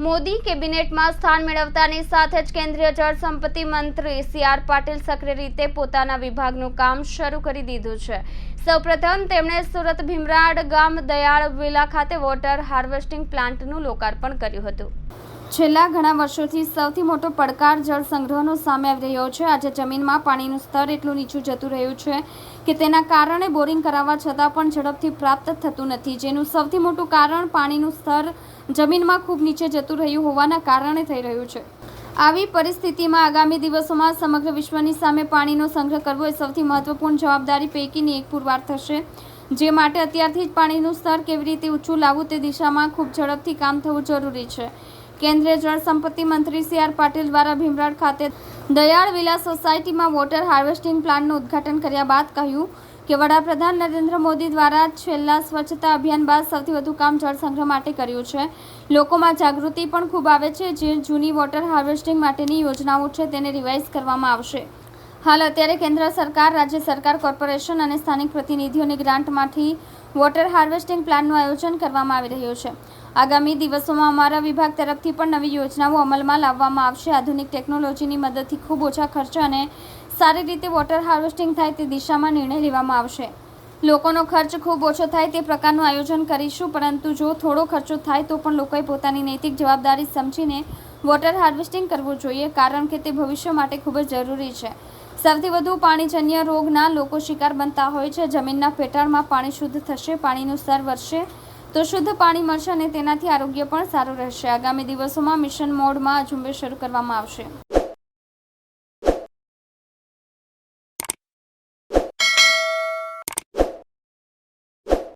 મોદી કેબિનેટમાં સ્થાન મેળવતાની સાથે જ કેન્દ્રીય જળ સંપત્તિ મંત્રી સી આર પાટીલ સક્રિય રીતે પોતાના વિભાગનું કામ શરૂ કરી દીધું છે. સૌપ્રથમ તેમણે સુરત ભીમરાડ ગામ દયાળ વિલા ખાતે વોટર હાર્વેસ્ટિંગ પ્લાન્ટનું લોકાર્પણ કર્યું હતું. છેલ્લા ઘણા વર્ષોથી સૌથી મોટો પડકાર જળ સંગ્રહનો સામે આવી રહ્યો છે. આજે જમીનમાં પાણીનું સ્તર એટલું નીચું જતું રહ્યું છે કે તેના કારણે બોરિંગ કરાવવા છતાં પણ ઝડપથી પ્રાપ્ત થતું નથી. જેનું સૌથી મોટું કારણ પાણીનું સ્તર જમીનમાં ખૂબ નીચે જતું રહ્યું હોવાના કારણે થઈ રહ્યું છે. આવી પરિસ્થિતિમાં આગામી દિવસોમાં સમગ્ર વિશ્વની સામે પાણીનો સંગ્રહ કરવો એ સૌથી મહત્વપૂર્ણ જવાબદારી પૈકીની એક પુરવાર થશે. જે માટે અત્યારથી જ પાણીનું સ્તર કેવી રીતે ઊંચું લાવવું તે દિશામાં ખૂબ ઝડપથી કામ થવું જરૂરી છે. કેન્દ્રીય જળ સંપત્તિ મંત્રી સી આર પાટીલ દ્વારા ભીમરાડ ખાતે દયાળ વિલા સોસાયટીમાં વોટર હાર્વેસ્ટિંગ પ્લાન્ટનું ઉદ્ઘાટન કર્યા બાદ કહ્યું કે વડાપ્રધાન નરેન્દ્ર મોદી દ્વારા છેલ્લા સ્વચ્છતા અભિયાન બાદ સૌથી વધુ કામ જળ સંગ્રહ માટે કર્યું છે. લોકોમાં જાગૃતિ પણ ખૂબ આવે છે. જે જૂની વોટર હાર્વેસ્ટિંગ માટેની યોજનાઓ છે તેને રિવાઇઝ કરવામાં આવશે. હાલ અત્યારે કેન્દ્ર સરકાર, રાજ્ય સરકાર, કોર્પોરેશન અને સ્થાનિક પ્રતિનિધિઓની ગ્રાન્ટમાંથી વોટર હાર્વેસ્ટિંગ પ્લાનનું આયોજન કરવામાં આવી રહ્યું છે. આગામી દિવસોમાં અમારા વિભાગ તરફથી પણ નવી યોજનાઓ અમલમાં લાવવામાં આવશે. આધુનિક ટેકનોલોજીની મદદથી ખૂબ ઓછા ખર્ચે અને સારી રીતે વોટર હાર્વેસ્ટિંગ થાય તે દિશામાં નિર્ણય લેવામાં આવશે. લોકોનો ખર્ચ ખૂબ ઓછો થાય તે પ્રકારનું આયોજન કરીશું, પરંતુ જો થોડો ખર્ચો થાય તો પણ લોકોએ પોતાની નૈતિક જવાબદારી સમજીને વોટર હાર્વેસ્ટિંગ કરવું જોઈએ, કારણ કે તે ભવિષ્ય માટે ખૂબ જ જરૂરી છે. સૌથી વધુ પાણીજન્ય રોગના લોકો શિકાર બનતા હોય છે. જમીનના પેટાળમાં પાણી શુદ્ધ થશે, પાણીનું સ્તર વધશે તો શુદ્ધ પાણી મળશે અને તેનાથી આરોગ્ય પણ સારું રહેશે. આગામી દિવસોમાં મિશન મોડમાં આ ઝુંબેશ શરૂ કરવામાં આવશે.